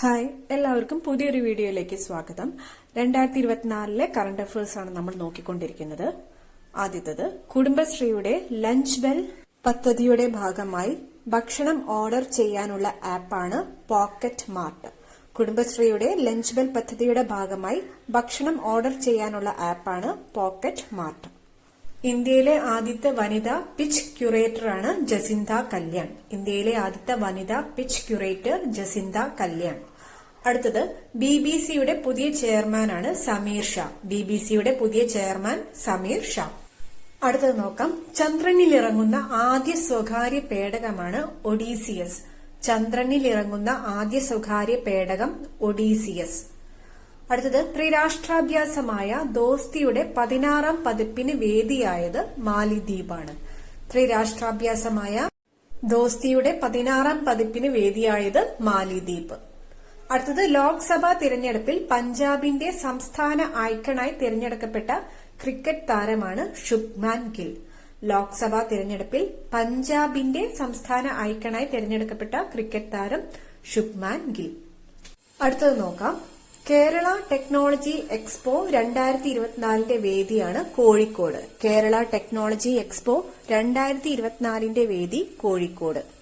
Hi എല്ലാവർക്കും പുതിയൊരു വീഡിയോയിലേക്ക് സ്വാഗതം. രണ്ടായിരത്തി ഇരുപത്തിനാലിലെ കറണ്ട് അഫയേഴ്സ് ആണ് നമ്മൾ നോക്കിക്കൊണ്ടിരിക്കുന്നത്. ആദ്യത്തത് കുടുംബശ്രീയുടെ ലഞ്ച് ബെൽ പദ്ധതിയുടെ ഭാഗമായി ഭക്ഷണം ഓർഡർ ചെയ്യാനുള്ള ആപ്പാണ് പോക്കറ്റ് മാർട്ട് കുടുംബശ്രീയുടെ ലഞ്ച് ബെൽ പദ്ധതിയുടെ ഭാഗമായി ഭക്ഷണം ഓർഡർ ചെയ്യാനുള്ള ആപ്പാണ് പോക്കറ്റ് മാർട്ട് ഇന്ത്യയിലെ ആദ്യത്തെ വനിതാ പിച്ച് ക്യൂറേറ്ററാണ് ജസിന്ത കല്യാൺ. ഇന്ത്യയിലെ ആദ്യത്തെ വനിതാ പിച്ച് ക്യൂറേറ്റർ ജസിന്ത കല്യാൺ. അടുത്തത് ബി ബി സിയുടെ പുതിയ ചെയർമാനാണ് സമീർ ഷാ. ബി ബി സിയുടെ പുതിയ ചെയർമാൻ സമീർ ഷാ. അടുത്തത് നോക്കാം. ചന്ദ്രനിൽ ഇറങ്ങുന്ന ആദ്യ സ്വകാര്യ പേടകമാണ് ഒഡീസിയസ്. ചന്ദ്രനിൽ ഇറങ്ങുന്ന ആദ്യ സ്വകാര്യ പേടകം ഒഡീസിയസ്. അടുത്തത് ത്രിരാഷ്ട്രാഭ്യാസമായ ദോസ്തിയുടെ പതിനാറാം പതിപ്പിന് വേദിയായത് മാലിദ്വീപാണ്. ത്രിരാഷ്ട്രാഭ്യാസമായ ദോസ്തിയുടെ പതിനാറാം പതിപ്പിന് വേദിയായത് മാലിദ്വീപ്. അടുത്തത് ലോക്സഭാ തിരഞ്ഞെടുപ്പിൽ പഞ്ചാബിന്റെ സംസ്ഥാന ഐക്കണായി തിരഞ്ഞെടുക്കപ്പെട്ട ക്രിക്കറ്റ് താരമാണ് ശുഭ്മാൻ ഗിൽ. ലോക്സഭാ തിരഞ്ഞെടുപ്പിൽ പഞ്ചാബിന്റെ സംസ്ഥാന ഐക്കണായി തിരഞ്ഞെടുക്കപ്പെട്ട ക്രിക്കറ്റ് താരം ശുഭ്മാൻ ഗിൽ. അടുത്തത് നോക്കാം. കേരള ടെക്നോളജി എക്സ്പോ രണ്ടായിരത്തി ഇരുപത്തിനാലിന്റെ വേദിയാണ് കോഴിക്കോട്. കേരള ടെക്നോളജി എക്സ്പോ രണ്ടായിരത്തി ഇരുപത്തിനാലിന്റെ വേദി കോഴിക്കോട്.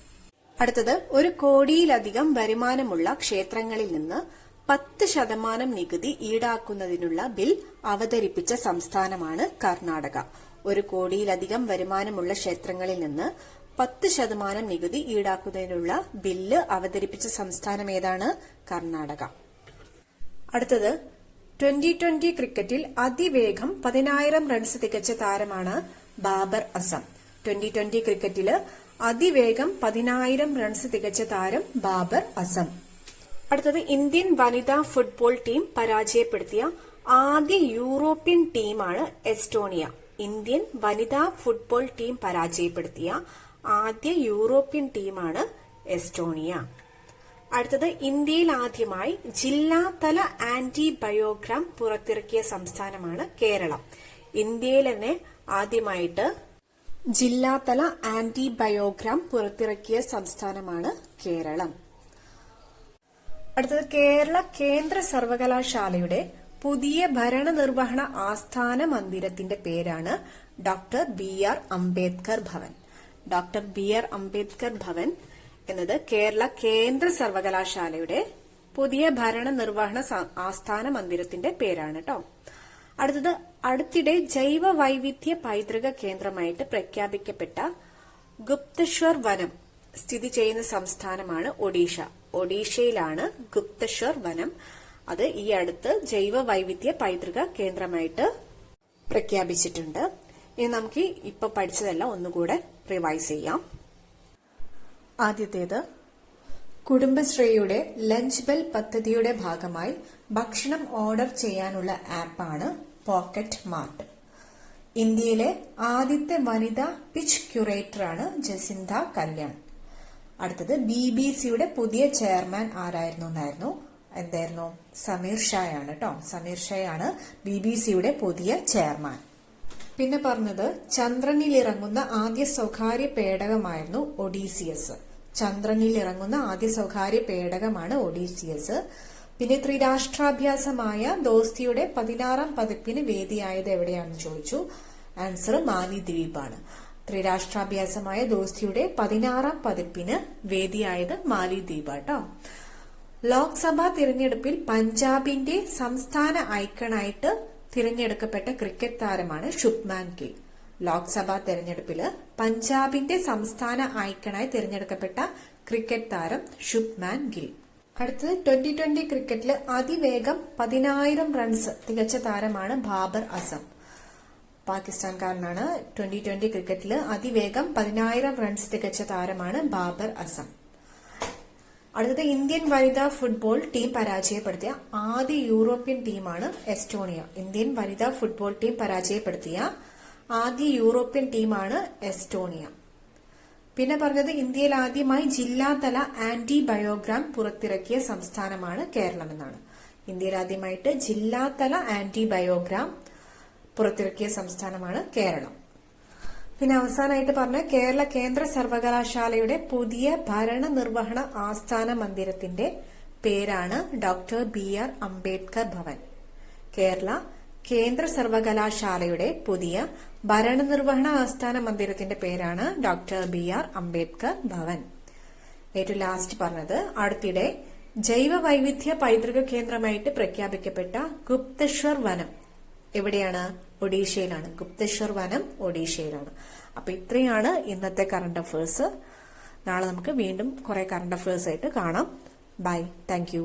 അടുത്തത് ഒരു കോടിയിലധികം വരുമാനമുള്ള ക്ഷേത്രങ്ങളിൽ നിന്ന് പത്ത് ശതമാനം നികുതി ഈടാക്കുന്നതിനുള്ള ബിൽ അവതരിപ്പിച്ച സംസ്ഥാനമാണ് കർണാടക. ഒരു കോടിയിലധികം വരുമാനമുള്ള ക്ഷേത്രങ്ങളിൽ നിന്ന് പത്ത് ശതമാനം നികുതി ഈടാക്കുന്നതിനുള്ള ബില്ല് അവതരിപ്പിച്ച സംസ്ഥാനം ഏതാണ്? കർണാടക. അടുത്തത് ട്വന്റി ട്വന്റി ക്രിക്കറ്റിൽ അതിവേഗം പതിനായിരം റൺസ് തികച്ച താരമാണ് ബാബർ അസം. ട്വന്റി ട്വന്റി ക്രിക്കറ്റിൽ അതിവേഗം പതിനായിരം റൺസ് തികച്ച താരം ബാബർ അസം. അടുത്തത് ഇന്ത്യൻ വനിതാ ഫുട്ബോൾ ടീം പരാജയപ്പെടുത്തിയ ആദ്യ യൂറോപ്യൻ ടീമാണ് എസ്റ്റോണിയ. ഇന്ത്യൻ വനിതാ ഫുട്ബോൾ ടീം പരാജയപ്പെടുത്തിയ ആദ്യ യൂറോപ്യൻ ടീമാണ് എസ്റ്റോണിയ. അടുത്തത് ഇന്ത്യയിൽ ആദ്യമായി ജില്ലാതല ആന്റിബയോഗ്രാം പുറത്തിറക്കിയ സംസ്ഥാനമാണ് കേരളം. ഇന്ത്യയിൽ തന്നെ ആദ്യമായിട്ട് ജില്ലാതല ആന്റിബയോഗ്രാം പുറത്തിറക്കിയ സംസ്ഥാനമാണ് കേരളം. അടുത്തത് കേരള കേന്ദ്ര സർവകലാശാലയുടെ പുതിയ ഭരണനിർവഹണ ആസ്ഥാന മന്ദിരത്തിന്റെ പേരാണ് doctor B R Ambedkar Bhavan. Doctor B R Ambedkar Bhavan എന്നത് കേരള കേന്ദ്ര സർവകലാശാലയുടെ പുതിയ ഭരണനിർവഹണ ആസ്ഥാന മന്ദിരത്തിന്റെ പേരാണ് കേട്ടോ അടുത്തത് അടുത്തിടെ ജൈവ വൈവിധ്യ പൈതൃക കേന്ദ്രമായിട്ട് പ്രഖ്യാപിക്കപ്പെട്ട ഗുപ്തശ്വർ വനം സ്ഥിതി ചെയ്യുന്ന സംസ്ഥാനമാണ് ഒഡീഷ. ഒഡീഷയിലാണ് ഗുപ്തശ്വർ വനം അത് ഈ അടുത്ത് ജൈവ വൈവിധ്യ പൈതൃക കേന്ദ്രമായിട്ട് പ്രഖ്യാപിച്ചിട്ടുണ്ട്. ഇനി നമുക്ക് ഇപ്പൊ പഠിച്ചതെല്ലാം ഒന്നുകൂടെ റിവൈസ് ചെയ്യാം. ആദ്യത്തേത് കുടുംബശ്രീയുടെ ലഞ്ച് ബെൽ പദ്ധതിയുടെ ഭാഗമായി ഭക്ഷണം ഓർഡർ ചെയ്യാനുള്ള ആപ്പാണ് പോക്കറ്റ് മാർട്ട്. ഇന്ത്യയിലെ ആദ്യത്തെ വനിതാ പിച്ച് ക്യൂറേറ്ററാണ് ജസിന്ത കല്യാൺ. അടുത്തത് ബി ബി സിയുടെ പുതിയ ചെയർമാൻ ആരായിരുന്നു എന്നായിരുന്നു. എന്തായിരുന്നു? സമീർ ഷായാണ് കേട്ടോ സമീർ ഷായാണ് ബി ബി സിയുടെ പുതിയ ചെയർമാൻ. പിന്നെ പറഞ്ഞത് ചന്ദ്രനിൽ ഇറങ്ങുന്ന ആദ്യ സ്വകാര്യ പേടകമായിരുന്നു ഒഡീസിയസ്. ചന്ദ്രനിൽ ഇറങ്ങുന്ന ആദ്യ സ്വകാര്യ പേടകമാണ് ഒഡീസിയസ്. പിന്നെ ത്രിരാഷ്ട്രാഭ്യാസമായ ദോസ്തിയുടെ പതിനാറാം പതിപ്പിന് വേദിയായത് എവിടെയാണെന്ന് ചോദിച്ചു? ആൻസർ മാലിദ്വീപാണ് ത്രിരാഷ്ട്രാഭ്യാസമായ ദോസ്തിയുടെ പതിനാറാം പതിപ്പിന് വേദിയായത് മാലിദ്വീപ് കേട്ടോ ലോക്സഭാ തിരഞ്ഞെടുപ്പിൽ പഞ്ചാബിന്റെ സംസ്ഥാന ഐക്കണായിട്ട് തിരഞ്ഞെടുക്കപ്പെട്ട ക്രിക്കറ്റ് താരമാണ് ശുഭ്മാൻ ഗിൽ. ലോക്സഭാ തെരഞ്ഞെടുപ്പിൽ പഞ്ചാബിന്റെ സംസ്ഥാന ഐക്കണായി തിരഞ്ഞെടുക്കപ്പെട്ട ക്രിക്കറ്റ് താരം ശുഭ്മാൻ ഗിൽ. അടുത്തത് ട്വന്റി ട്വന്റി ക്രിക്കറ്റിൽ അതിവേഗം പതിനായിരം റൺസ് തികച്ച താരമാണ് ബാബർ അസം. പാകിസ്ഥാൻകാരനാണ്. ട്വന്റി ട്വന്റി ക്രിക്കറ്റിൽ അതിവേഗം പതിനായിരം റൺസ് തികച്ച താരമാണ് ബാബർ അസം. അടുത്തത് ഇന്ത്യൻ വനിതാ ഫുട്ബോൾ ടീം പരാജയപ്പെടുത്തിയ ആദ്യ യൂറോപ്യൻ ടീമാണ് എസ്റ്റോണിയ. ഇന്ത്യൻ വനിതാ ഫുട്ബോൾ ടീം പരാജയപ്പെടുത്തിയ ആദ്യ യൂറോപ്യൻ ടീമാണ് എസ്റ്റോണിയ. പിന്നെ പറഞ്ഞത് ഇന്ത്യയിൽ ആദ്യമായി ജില്ലാതല ആന്റിബയോഗ്രാം പുറത്തിറക്കിയ സംസ്ഥാനമാണ് കേരളം എന്നാണ് ഇന്ത്യയിൽ ആദ്യമായിട്ട് ജില്ലാതല ആന്റിബയോഗ്രാം പുറത്തിറക്കിയ സംസ്ഥാനമാണ് കേരളം. പിന്നെ അവസാനമായിട്ട് പറഞ്ഞ കേരള കേന്ദ്ര സർവകലാശാലയുടെ പുതിയ ഭരണനിർവഹണ ആസ്ഥാന മന്ദിരത്തിന്റെ പേരാണ് doctor B R Ambedkar Bhavan. Kerala കേന്ദ്ര സർവകലാശാലയുടെ പുതിയ ഭരണനിർവഹണ ആസ്ഥാന മന്ദിരത്തിന്റെ പേരാണ് doctor B R Ambedkar Bhavan. ഏറ്റവും ലാസ്റ്റ് പറഞ്ഞത് അടുത്തിടെ ജൈവ വൈവിധ്യ പൈതൃക കേന്ദ്രമായിട്ട് പ്രഖ്യാപിക്കപ്പെട്ട ഗുപ്തേശ്വർ വനം. എവിടെയാണ്? ഒഡീഷയിലാണ്. ഗുപ്തേശ്വർ വനം ഒഡീഷയിലാണ്. അപ്പൊ ഇത്രയാണ് ഇന്നത്തെ കറണ്ട് അഫേഴ്സ് നാളെ നമുക്ക് വീണ്ടും കുറെ കറണ്ട് അഫേഴ്സ് ആയിട്ട് കാണാം. Bye thank